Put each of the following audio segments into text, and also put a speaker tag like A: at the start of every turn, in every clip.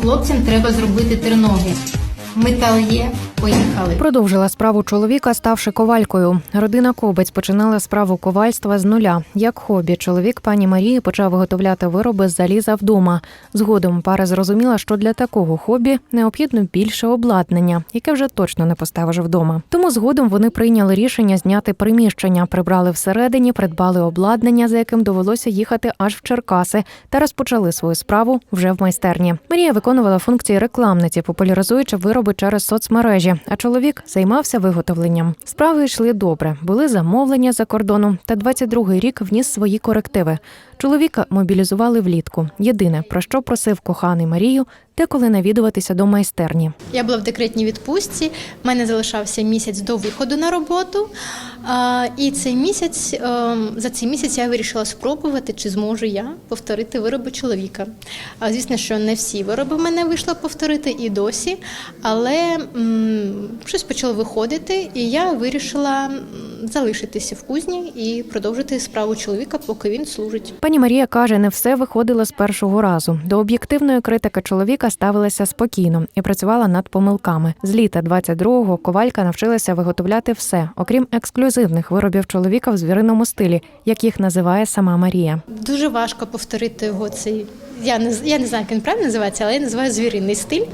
A: Хлопцям треба зробити триноги. Метал є, поїхали.
B: Продовжила справу чоловіка, ставши ковалькою. Родина Кобець починала справу ковальства з нуля. Як хобі, чоловік пані Марії почав виготовляти вироби з заліза вдома. Згодом пара зрозуміла, що для такого хобі необхідно більше обладнання, яке вже точно не поставиш вдома. Тому згодом вони прийняли рішення зняти приміщення, прибрали всередині, придбали обладнання, за яким довелося їхати аж в Черкаси, та розпочали свою справу вже в майстерні. Марія виконувала функції рекламниці, популяризуючи вироби через соцмережі. А чоловік займався виготовленням. Справи йшли добре. Були замовлення за кордоном. Та 22-й рік вніс свої корективи. Чоловіка мобілізували влітку. Єдине про що просив коханий Марію, деколи навідуватися до майстерні.
C: Я була в декретній відпустці. в мене залишався місяць до виходу на роботу. І цей місяць ем, за цей місяць я вирішила спробувати, чи зможу я повторити вироби чоловіка. Звісно, що не всі вироби в мене вийшло повторити і досі, але м, щось почало виходити, і я вирішила залишитися в кузні і продовжити справу чоловіка, поки він служить.
B: Пані Марія каже, не все виходило з першого разу. До об'єктивної критики чоловіка ставилася спокійно і працювала над помилками. З літа 22-го ковалька навчилася виготовляти все, окрім ексклюзивних виробів чоловіка в звіриному стилі, як їх називає сама Марія.
C: Дуже важко повторити його цей. Я не я не знаю, як він правильно називається, але я називаю звіринний стиль,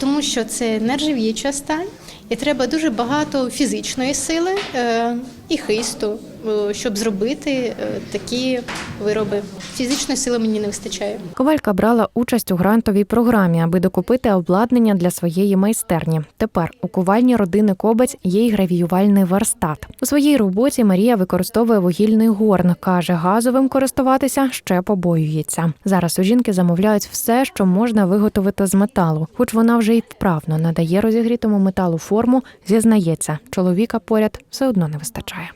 C: тому що це нержавіюча сталь, і треба дуже багато фізичної сили е, і хисту, е, щоб зробити е, такі вироби. Фізичної сили мені не вистачає.
B: Ковалька брала участь у грантовій програмі, аби докупити обладнання для своєї майстерні. Тепер у ковальні родини Кобець є й гравіювальний верстат. У своїй роботі Марія використовує вугільний горн. каже, газовим користуватися ще побоюється. Зараз у жінки замовляють все, що можна виготовити з металу, хоч вона вже й вправно надає розігрітому металу форму. Зізнається, чоловіка поряд все одно не вистачає.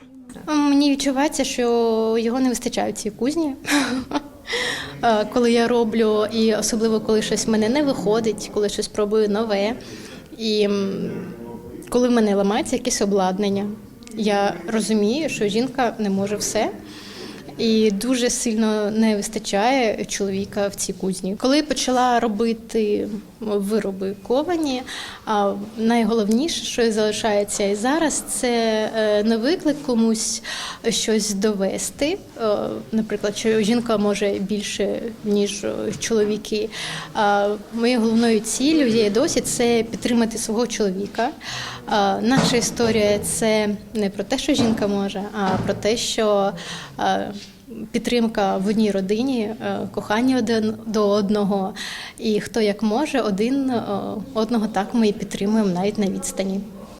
C: Мені відчувається, що його не вистачає в цій кузні. Е, Коли я роблю, і особливо коли щось мене не виходить, коли щось пробую нове, і коли в мене ламається якесь обладнання, я розумію, що жінка не може все. І дуже сильно не вистачає чоловіка в цій кузні. Коли почала робити вироби ковані, найголовніше, що залишається і зараз, це не виклик комусь щось довести. Е, Наприклад, що жінка може більше ніж чоловіки. Моєю головною ціллю є досі це підтримати свого чоловіка. Наша історія це не про те, що жінка може, а про те, що е, підтримка в одній родині, е, кохання один до одного, і хто як може, один е, одного так ми і підтримуємо навіть на відстані.